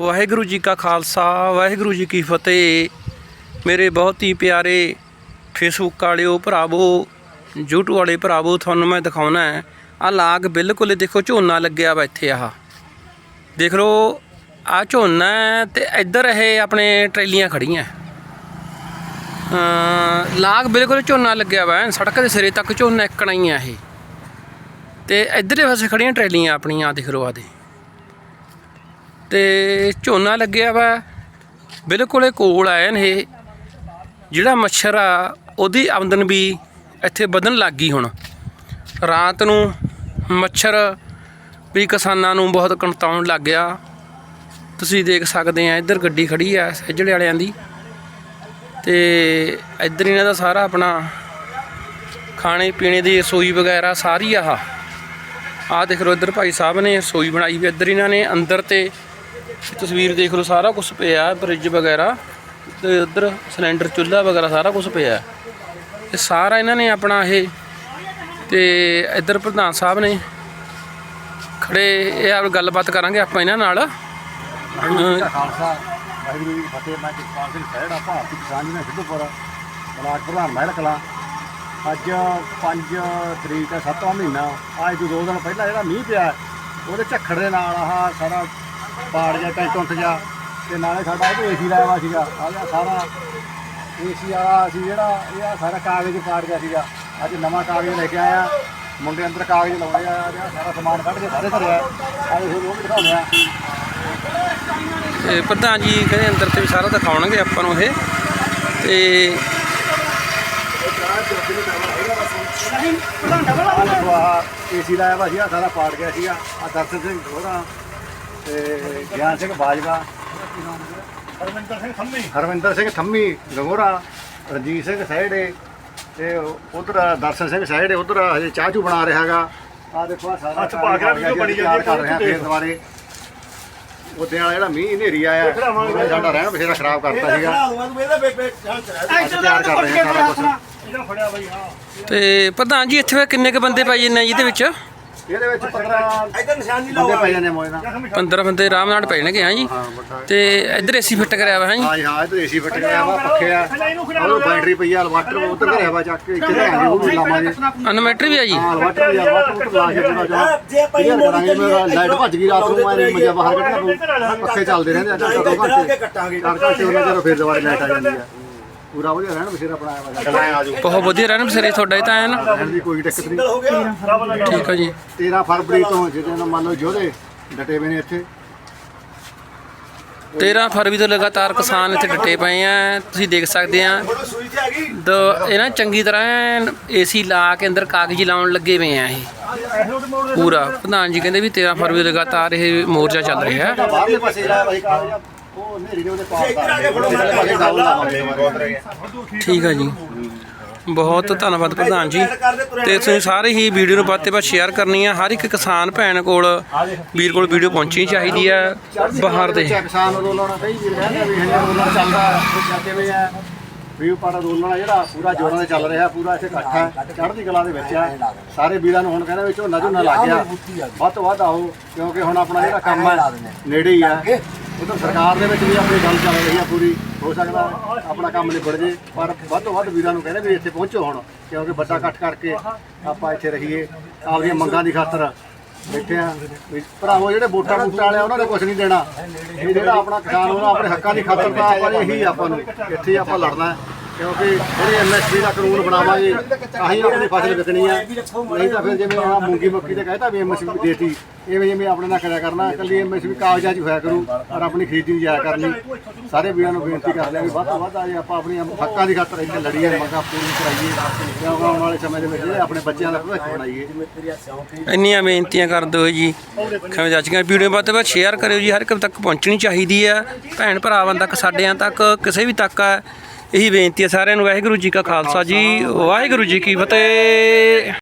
ਵਾਹਿਗੁਰੂ ਜੀ ਕਾ ਖਾਲਸਾ, ਵਾਹਿਗੁਰੂ ਜੀ ਕੀ ਫਤਿਹ। ਮੇਰੇ ਬਹੁਤ ਹੀ ਪਿਆਰੇ ਫੇਸਬੁੱਕ ਵਾਲਿਓ ਭਰਾਵੋ, YouTube ਵਾਲੇ ਭਰਾਵੋ, ਤੁਹਾਨੂੰ ਮੈਂ ਦਿਖਾਉਣਾ ਹੈ। ਆ ਲਾਗ ਬਿਲਕੁਲ ਦੇਖੋ, ਝੋਨਾ ਲੱਗਿਆ ਵਾ ਇੱਥੇ ਆਹ। ਦੇਖ ਲਓ ਆ ਝੋਨਾ ਹੈ ਤੇ ਇੱਧਰ ਇਹ ਆਪਣੇ ਟਰੇਲੀਆਂ ਖੜੀਆਂ ਲਾਗ ਬਿਲਕੁਲ ਝੋਨਾ ਲੱਗਿਆ ਵਾ ਸੜਕ ਦੇ ਸਿਰੇ ਤੱਕ ਝੋਨਾ ਇੱਕਣਾ ਹੀ ਆ ਇਹ। ਤੇ ਇੱਧਰਲੇ ਪਾਸੇ ਖੜੀਆਂ ਟਰੇਲੀਆਂ ਆਪਣੀਆਂ, ਆਹ ਦੇਖ ਲਓ ਆ ਦੇ। ਤੇ ਝੋਨਾ ਲੱਗਿਆ ਵਾ। ਬਿਲਕੁਲ ਇਹ ਕੋਲ ਆਏ ਨੇ ਇਹ। ਜਿਹੜਾ ਮੱਛਰ ਆ, ਉਹਦੀ ਆਮਦਨ ਵੀ ਇੱਥੇ ਵਧਣ ਲੱਗ ਗਈ ਹੁਣ। ਰਾਤ ਨੂੰ ਮੱਛਰ ਵੀ ਕਿਸਾਨਾਂ ਨੂੰ ਬਹੁਤ ਕੰਟਾਉਣ ਲੱਗ ਗਿਆ। ਤੁਸੀਂ ਦੇਖ ਸਕਦੇ ਆ, ਇੱਧਰ ਗੱਡੀ ਖੜੀ ਆ ਸੱਜੜੇ ਵਾਲਿਆਂ ਦੀ। ਤੇ ਇੱਧਰ ਇਹਨਾਂ ਦਾ ਸਾਰਾ ਆਪਣਾ ਖਾਣੇ ਪੀਣੇ ਦੀ ਰਸੋਈ ਵਗੈਰਾ ਸਾਰੀ ਆਹ। ਆਹ ਦੇਖ ਲਓ ਇੱਧਰ ਭਾਈ ਸਾਹਿਬ ਨੇ ਰਸੋਈ ਬਣਾਈ ਵੀ ਇੱਧਰ ਇਹਨਾਂ ਨੇ ਅੰਦਰ ਤੇ ਤਸਵੀਰ ਦੇਖ ਲਓ ਸਾਰਾ ਕੁਝ ਪਿਆ ਫਰਿੱਜ ਵਗੈਰਾ ਤੇ ਉੱਧਰ ਸਿਲੰਡਰ ਚੁੱਲ੍ਹਾ ਵਗੈਰਾ ਸਾਰਾ ਕੁਝ ਪਿਆ। ਇਹ ਸਾਰਾ ਇਹਨਾਂ ਨੇ ਆਪਣਾ ਇਹ ਤੇ ਇੱਧਰ ਪ੍ਰਧਾਨ ਸਾਹਿਬ ਨੇ ਖੜੇ ਇਹ ਆਪ ਗੱਲਬਾਤ ਕਰਾਂਗੇ ਆਪਾਂ ਇਹਨਾਂ ਨਾਲ। ਖਾਲਸਾ ਵਾਹਿਗੁਰੂ ਜੀ ਕੀ ਫਤਿਹ। ਮੈਂ ਜਸਪਾਲ ਸਿੰਘ ਖਹਿੜਾ ਭਾਰਤੀ ਕਿਸਾਨ ਯੂਨੀਅਨ ਸਿੱਧੂਪੁਰ ਬਲਾਕ ਪ੍ਰਧਾਨ ਮਹਿਲ ਕਲਾਂ। ਅੱਜ 5 ਤਰੀਕ ਹੈ 7ਵਾਂ ਮਹੀਨਾ। ਅੱਜ ਤੋਂ ਦੋ ਦਿਨ ਪਹਿਲਾਂ ਜਿਹੜਾ ਮੀਂਹ ਪਿਆ ਉਹਦੇ ਝੱਖੜ ਦੇ ਨਾਲ ਆਹ ਸਾਰਾ ਪਾੜ ਗਿਆ ਟੈਂਟ ਟੁੱਟ ਗਿਆ ਤੇ ਨਾਲੇ ਸਾਡਾ ਇਹ ਏਸੀ ਲਾਇਆ ਹੋਇਆ ਸੀਗਾ। ਆਹ ਜਿਹੜਾ ਸਾਰਾ ਏਸੀ ਵਾਲਾ ਸੀ ਜਿਹੜਾ ਇਹ ਆਹ ਸਾਰਾ ਕਾਗਜ਼ ਪਾੜ ਗਿਆ ਸੀਗਾ। ਅੱਜ ਨਵਾਂ ਕਾਗਜ਼ ਲੈ ਕੇ ਆਇਆ। ਮੁੰਡੇ ਅੰਦਰ ਕਾਗਜ਼ ਲਾਉਣੇ ਆ ਜਿਹੜਾ ਸਾਰਾ ਸਮਾਨ ਕੱਢ ਕੇ ਸਾਰੇ ਧਰਿਆ ਆਹ ਦੇਖੋ ਉਹ ਵੀ ਦਿਖਾਉਂਦੇ ਆ। ਤੇ ਪ੍ਰਧਾਨ ਜੀ ਕਹਿੰਦੇ ਅੰਦਰ ਤੇ ਵੀ ਸਾਰਾ ਦਿਖਾਉਣਗੇ ਆਪਾਂ ਨੂੰ ਇਹ। ਤੇ ਦੇਖੋ ਆਹ ਏਸੀ ਲਾਇਆ ਵਾ ਸੀ ਆਹ ਸਾਰਾ ਪਾੜ ਗਿਆ ਸੀਗਾ। ਆ ਦਰਸ਼ਨ ਸਿੰਘ ਹੋਰਾਂ ਤੇ ਗਿਆਨ ਸਿੰਘ ਬਾਜਵਾ ਹਰਵਿੰਦਰ ਸਿੰਘ ਥੰਮੀ। ਹਰਵਿੰਦਰ ਸਿੰਘ ਥੰਮੀ ਗੰਗੋਰਾ ਰਣਜੀਤ ਸਿੰਘ ਸਹਿੜੇ ਤੇ ਉਧਰ ਦਰਸ਼ਨ ਸਿੰਘ ਸਹਿੜੇ ਉਧਰ ਹਜੇ ਚਾਹ ਚੂ ਬਣਾ ਰਿਹਾ ਹੈਗਾ। ਆ ਦੇਖੋ ਆਹ ਸਾਰਾ ਹੱਥ ਪਾ ਕੇ ਵੀਡੀਓ ਬਣੀ ਜਾਂਦੀ ਕਰ ਰਿਹਾ ਫੇਰ ਦੁਬਾਰੇ। ਉਹਦੇ ਵਾਲਾ ਜਿਹੜਾ ਮੀਂਹ ਹਨੇਰੀ ਆਇਆ ਉਹਨੇ ਸਾਡਾ ਰਹਿਣ ਬਸੇਰਾ ਖਰਾਬ ਕਰਤਾ ਸੀਗਾ। ਅੱਜ ਤਿਆਰ ਕਰ ਰਹੇ ਹਾਂ ਸਾਰਾ ਕੁਝ ਤੇ ਪ੍ਰਧਾਨ ਜੀ ਇੱਥੇ ਫਿਰ ਕਿੰਨੇ ਕ ਬੰਦੇ ਪਾਈ ਜੰਨੇ ਜਿਹਦੇ ਵਿੱਚ? ਇਹਦੇ ਵਿੱਚ 15 ਇਧਰ ਨਿਸ਼ਾਨੀ ਬੰਦੇ ਪੈ ਜਾਂਦੇ ਮੋਏ ਨਾਲ। 15 ਬੰਦੇ ਆਰਾਮ ਨਾਲ ਪੈ ਜਾਣਗੇ ਹਾਂ ਜੀ ਹਾਂ। ਵੱਡਾ ਤੇ ਇੱਧਰ ਏਸੀ ਫਿੱਟ ਕਰਿਆ ਵਾ ਹਾਂ ਜੀ ਹਾਂ ਜੀ, ਹਾਂ ਤਾਂ ਏਸੀ ਫਿੱਟ ਕਰਿਆ ਵਾ ਪੱਖੇ ਆ। ਉਹ ਬੈਟਰੀ ਪਈ ਆ ਇਨਵਰਟਰ ਉਧਰ ਘਰਿਆ ਵਾ ਚੱਕ ਕੇ ਇੱਥੇ ਲਾਂਗੇ ਉਹ ਵੀ ਲਾਵਾਂਗੇ। ਇਨਵਰਟਰ ਵੀ ਆ ਜੀ? ਹਾਂ ਇਨਵਰਟਰ ਵੀ ਆ ਇਨਵਰਟਰ ਉੱਤੇ ਲਾ ਕੇ ਪੂਰਾ ਜਾ ਜੇ ਪਈ ਮੋੜੀ ਮੇਰਾ ਲਾਈਟ ਭੱਜ ਗਈ ਰਾਤ ਨੂੰ ਮੈਂ ਮਜਾ ਬਾਹਰ ਕੱਢਣਾ ਪਊ ਪੱਖੇ ਚੱਲਦੇ ਰਹਿੰਦੇ ਆ ਦੋ ਘੰਟੇ ਕੱਟਾਂਗੇ। ਚਾਰ ਘੰਟੇ ਉਹਨਾਂ ਜਦੋਂ ਫਿਰ ਦੁਬਾਰਾ ਲਾਈਟ ਆ ਜਾਂਦੀ ਆ। ਪੂਰਾ ਵਧੀਆ ਰਹਿਣ ਬਸੇਰਾ ਬਣਾਇਆ ਵਾ। ਚਲਾਇਆ ਆਜੋ ਬਹੁਤ ਵਧੀਆ ਰਹਿਣ ਬਸੇਰੇ ਤੁਹਾਡਾ ਇਹ ਤਾਂ ਐਨ। ਰਹਿਣ ਦੀ ਕੋਈ ਦਿੱਕਤ ਨਹੀਂ। ਹੋ ਗਿਆ? ਠੀਕ ਆ ਜੀ। 13 ਫਰਵਰੀ ਤੋਂ ਜਿਹਦੇ ਨਾਲ ਮੰਨ ਲਓ ਯੋਧੇ ਡਟੇ ਹੋਏ ਨੇ ਇੱਥੇ। 13 ਫਰਵਰੀ ਤੋਂ ਲਗਾਤਾਰ ਕਿਸਾਨ ਇੱਥੇ ਡਟੇ ਪਏ ਆ। ਤੁਸੀਂ ਦੇਖ ਸਕਦੇ ਆ। ਸੂਈ ਤੇ ਆ ਗਈ ਦ ਇਹ ਨਾ ਚੰਗੀ ਤਰ੍ਹਾਂ ਏਸੀ ਲਾ ਕੇ ਅੰਦਰ ਕਾਗਜ਼ ਲਾਉਣ ਲੱਗੇ ਪਏ ਆ ਇਹ। ਪੂਰਾ। ਪ੍ਰਧਾਨ ਜੀ ਕਹਿੰਦੇ ਵੀ 13 ਫਰਵਰੀ ਤੋਂ ਲਗਾਤਾਰ ਇਹ ਮੋਰਚਾ ਚੱਲ ਰਿਹਾ। ਹੈ ਬਾਹਰਲੇ ਪਾਸੇ ਉਹ ਉਹਦੇ ਪਾਸ। ਠੀਕ ਆ ਜੀ ਬਹੁਤ ਧੰਨਵਾਦ ਪ੍ਰਧਾਨ ਜੀ। ਤੇ ਤੁਸੀਂ ਸਾਰੇ ਹੀ ਵੀਡੀਓ ਨੂੰ ਵੱਧ ਤੋਂ ਵੱਧ ਸ਼ੇਅਰ ਕਰਨੀ ਆ। ਹਰ ਇੱਕ ਕਿਸਾਨ ਭੈਣ ਕੋਲ ਵੀਰ ਕੋਲ ਵੀਡੀਓ ਪਹੁੰਚਣੀ ਚਾਹੀਦੀ ਆ। ਬਾਹਰ ਦੇ। ਕਿਸਾਨ ਅੰਦੋਲਨ ਕਈ ਵੀਰ ਕਹਿੰਦੇ ਆ ਵੀ ਹੰਨੇ ਅੰਦੋਲਨ ਚੱਲਦਾ ਜਾਂਦੇ ਵੇ ਆ। ਵੀ ਉਹ ਪਾੜਾ ਅੰਦੋਲਨ ਆ ਜਿਹੜਾ ਪੂਰਾ ਜੋਰਾਂ ਤੇ ਚੱਲ ਰਿਹਾ ਪੂਰਾ ਇੱਥੇ ਇਕੱਠਾ ਹੈ, ਚੜ੍ਹਦੀ ਕਲਾ ਦੇ ਵਿੱਚ ਆ। ਸਾਰੇ ਵੀਰਾਂ ਨੂੰ ਹੁਣ ਕਹਿੰਦੇ ਵੀ ਝੋਨਾ ਝੋਨਾ ਲੱਗ ਗਿਆ। ਵੱਧ ਤੋਂ ਵੱਧ ਆਓ ਕਿਉਂਕਿ ਹੁਣ ਆਪਣਾ ਜਿਹੜਾ ਕੰਮ ਹੈ ਨੇੜੇ ਹੀ ਆ। ਉਧਰ ਸਰਕਾਰ ਦੇ ਵਿੱਚ ਵੀ ਆਪਣੀ ਗੱਲ ਚੱਲ ਰਹੀ ਆ ਪੂਰੀ। ਹੋ ਸਕਦਾ ਆਪਣਾ ਕੰਮ ਨਿਬੜ ਜੇ ਪਰ ਵੱਧ ਤੋਂ ਵੱਧ ਵੀਰਾਂ ਨੂੰ ਕਹਿੰਦੇ ਵੀ ਇੱਥੇ ਪਹੁੰਚੋ ਹੁਣ ਕਿਉਂਕਿ ਵੱਡਾ ਇਕੱਠ ਕਰਕੇ ਆਪਾਂ ਇੱਥੇ ਰਹੀਏ। ਆਪਣੀਆਂ ਮੰਗਾਂ ਦੀ ਖਾਤਰ ਬੈਠੇ ਆ। ਵੀ ਭਰਾਵੋ ਜਿਹੜੇ ਵੋਟਾਂ ਵੋਟਾਂ ਵਾਲੇ ਆ, ਉਹਨਾਂ ਨੇ ਕੁਝ ਨਹੀਂ ਦੇਣਾ। ਇਹ ਜਿਹੜਾ ਆਪਣਾ ਕਿਸਾਨ ਉਹਨਾਂ ਆਪਣੇ ਹੱਕਾਂ ਦੀ ਖਾਤਰ ਤਾਂ ਆਪਾਂ ਨੇ ਇਹੀ ਆਪਾਂ ਨੂੰ। ਇੱਥੇ ਹੀ ਆਪਾਂ ਲੜਨਾ। ਹੈ ਕਿਉਂਕਿ ਜਿਹੜੀ ਐਮਐਸਪੀ ਦਾ ਕਾਨੂੰਨ ਬਣਾਵਾਂਗੇ ਤਾਂ ਹੀ ਆਪਣੀ ਫਸਲ ਵਿਕਣੀ ਆ। ਨਹੀਂ ਤਾਂ ਫਿਰ ਜਿਵੇਂ ਆ ਮੂੰਗੀ ਮੱਕੀ ਤੇ ਕਹਿੰਦਾ ਵੀ ਐਮਐਸਪੀ ਦੇਤੀ ਐਵੇਂ ਜਿਵੇਂ ਆਪਣੇ ਨਾਲ ਕਰਿਆ ਕਰਨਾ, ਇਕੱਲੀ ਐਮਐਸਪੀ ਕਾਗਜ਼ਾਂ 'ਚ ਹੋਇਆ ਕਰੂ ਪਰ ਆਪਣੀ ਖਰੀਦੀ ਨਹੀਂ ਜਾਇਆ ਕਰਨੀ। ਸਾਰੇ ਵੀਰਾਂ ਨੂੰ ਬੇਨਤੀ ਕਰਦੇ ਆ ਵੀ ਵੱਧ ਤੋਂ ਵੱਧ ਆਏ ਆਪਾਂ ਆਪਣੀਆਂ ਹੱਕਾਂ ਦੀ ਖਾਤਰ ਇੱਥੇ ਲੜੀਏ ਮੰਗਾਂ ਪੂਰੀ ਕਰਾਈਏ ਕਿਉਂਕਿ ਆਉਣ ਵਾਲੇ ਸਮੇਂ ਦੇ ਵਿੱਚ ਆਪਣੇ ਬੱਚਿਆਂ ਦਾ ਭਵਿੱਖ ਬਣਾਈਏ। ਇੰਨੀਆਂ ਬੇਨਤੀਆਂ ਕਰ ਦਿਓ ਜੀ। ਖਵੇਂ ਜਾਚੀਆਂ ਵੀਡੀਓ ਵੱਧ ਤੋਂ ਵੱਧ ਸ਼ੇਅਰ ਕਰਿਓ ਜੀ, ਹਰ ਇੱਕ ਤੱਕ ਪਹੁੰਚਣੀ ਚਾਹੀਦੀ ਆ। ਭੈਣ ਭਰਾਵਾਂ ਤੱਕ ਸਾਡਿਆਂ ਤੱਕ, ਕਿਸੇ ਵੀ ਤੱਕ ਆ। ਇਹੀ ਬੇਨਤੀ ਹੈ ਸਾਰਿਆਂ ਨੂੰ ਵਾਹਿਗੁਰੂ ਜੀ ਕਾ ਖਾਲਸਾ ਜੀ ਵਾਹਿਗੁਰੂ ਜੀ ਕੀ ਫਤਿਹ।